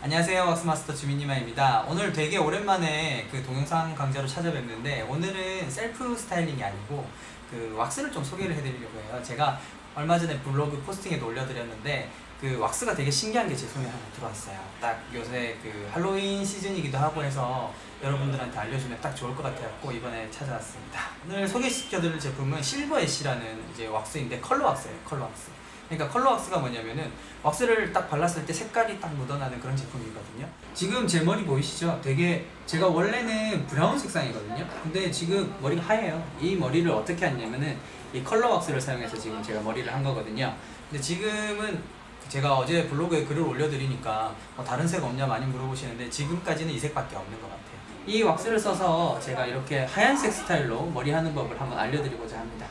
안녕하세요 왁스마스터 주민이마입니다. 오늘 되게 오랜만에 그 동영상 강좌로 찾아뵙는데 오늘은 셀프 스타일링이 아니고 그 왁스를 좀 소개를 해드리려고 해요. 제가 얼마 전에 블로그 포스팅에도 올려드렸는데 그 왁스가 되게 신기한 게 제 손에 하나 들어왔어요. 딱 요새 그 할로윈 시즌이기도 하고 해서 여러분들한테 알려주면 딱 좋을 것 같아갖고 이번에 찾아왔습니다. 오늘 소개시켜드릴 제품은 실버 애쉬라는 이제 왁스인데 컬러 왁스예요 컬러 왁스 그러니까 컬러 왁스가 뭐냐면은 왁스를 딱 발랐을 때 색깔이 딱 묻어나는 그런 제품이거든요. 지금 제 머리 보이시죠? 되게 제가 원래는 브라운 색상이거든요. 근데 지금 머리가 하얘요. 이 머리를 어떻게 했냐면은 이 컬러 왁스를 사용해서 지금 제가 머리를 한 거거든요. 근데 지금은 제가 어제 블로그에 글을 올려드리니까 뭐 다른 색 없냐 많이 물어보시는데 지금까지는 이 색밖에 없는 것 같아요. 이 왁스를 써서 제가 이렇게 하얀색 스타일로 머리 하는 법을 한번 알려드리고자 합니다.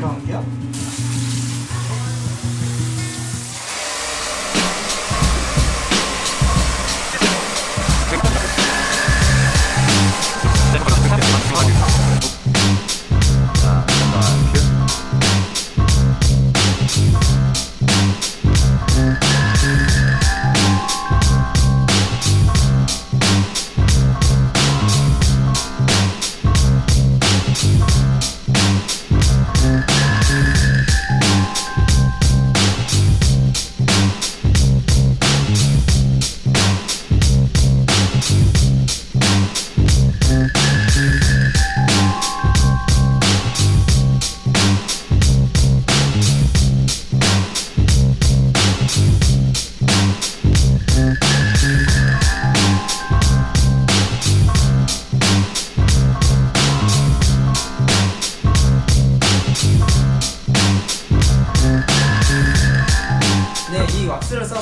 네,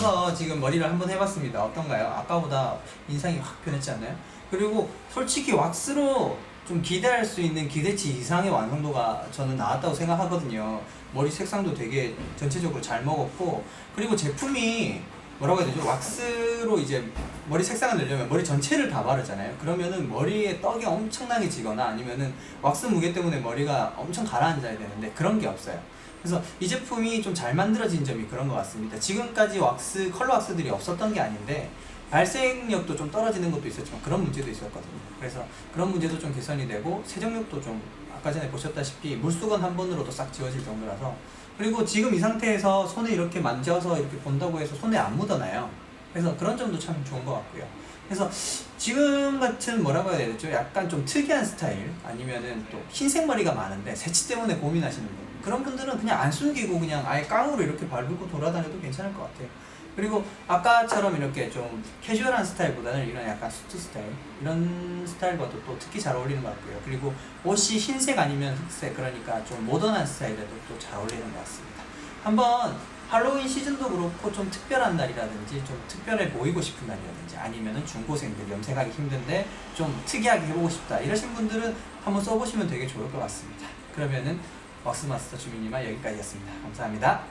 써서 지금 머리를 한번 해봤습니다. 어떤가요? 아까보다 인상이 확 변했지 않나요? 그리고 솔직히 왁스로 좀 기대할 수 있는 기대치 이상의 완성도가 저는 나왔다고 생각하거든요. 머리 색상도 되게 전체적으로 잘 먹었고, 그리고 제품이 뭐라고 해야 되죠? 왁스로 이제 머리 색상을 내려면 머리 전체를 다 바르잖아요. 그러면은 머리에 떡이 엄청나게 지거나 아니면은 왁스 무게 때문에 머리가 엄청 가라앉아야 되는데 그런 게 없어요. 그래서 이 제품이 좀 잘 만들어진 점이 그런 것 같습니다. 지금까지 왁스, 컬러 왁스들이 없었던 게 아닌데 발색력도 좀 떨어지는 것도 있었지만 그런 문제도 있었거든요. 그래서 그런 문제도 좀 개선이 되고 세정력도 좀 아까 전에 보셨다시피 물수건 한 번으로도 싹 지워질 정도라서 그리고 지금 이 상태에서 손에 이렇게 만져서 이렇게 본다고 해서 손에 안 묻어나요. 그래서 그런 점도 참 좋은 것 같고요. 그래서 지금 같은 뭐라고 해야 되죠? 약간 좀 특이한 스타일 아니면은 또 흰색 머리가 많은데 새치 때문에 고민하시는 분 그런 분들은 그냥 안 숨기고 그냥 아예 깡으로 이렇게 밟고 돌아다녀도 괜찮을 것 같아요. 그리고 아까처럼 이렇게 좀 캐주얼한 스타일보다는 이런 약간 수트 스타일 이런 스타일과도 또 특히 잘 어울리는 것 같고요. 그리고 옷이 흰색 아니면 흑색 그러니까 좀 모던한 스타일에도 또 잘 어울리는 것 같습니다. 한번 할로윈 시즌도 그렇고 좀 특별한 날이라든지 좀 특별해 보이고 싶은 날이라든지 아니면은 중고생들 염색하기 힘든데 좀 특이하게 해보고 싶다 이러신 분들은 한번 써보시면 되게 좋을 것 같습니다. 그러면은 왁스마스터 주민님만 여기까지였습니다. 감사합니다.